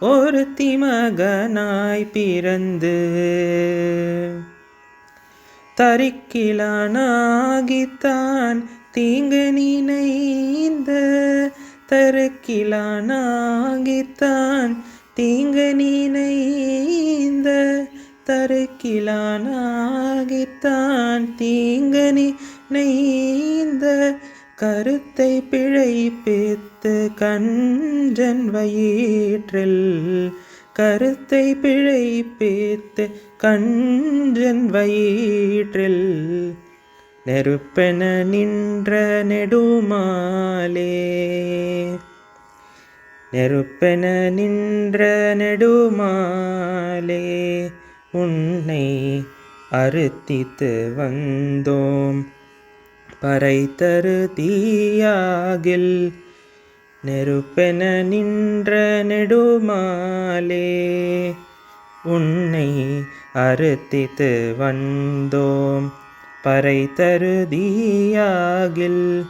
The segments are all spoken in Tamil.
ஒருத்தி மகனாய் பிறந்து தரிக்கிலானாகித்தான் தீங்கு நினைந்த தருக்கிலானாகித்தான் தீங்கு நினைந்த தருக்கிலானாகித்தான் தீங்கு நினைந்த. கருத்தை பிழைப்பித்து கன்றன் வயிற்றில் கருத்தை பிழைப்பித்து கன்றன் வயிற்றில். நெருப்பென நின்ற நெடுமாலே நெருப்பென நின்ற நெடுமாலே உன்னை அறுத்தித்து வந்தோம். பறை தரு தீயாகில் நெருப்பென நின்ற நெடுமாலே உன்னை அறுத்தித்து வந்தோம். பறை தருதியாகில்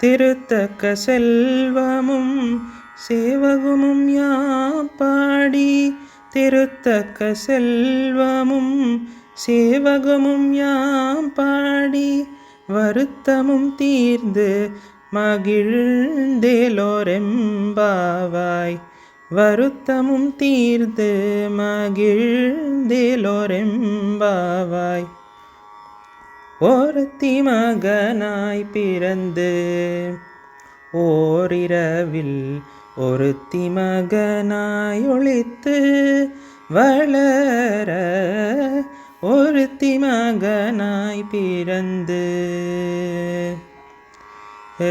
திருத்தக்க செல்வமும் சேவகமும் யாப்பாடி திருத்தக்க செல்வமும் சேவகமும் யாம் பாடி வருத்தமும் தீர்ந்து மகிழ்ந்தேலோரெம்பாவாய். வருத்தமும் தீர்ந்து மகிழ்ந்தேலோரெம்பாவாய். ஓரத்தி மகனாய் பிறந்து ஓரிரவில் ஒருத்தி மகனாய் ஒழித்து வளர ஒருத்தி மகனாய் பிறந்து. ஏ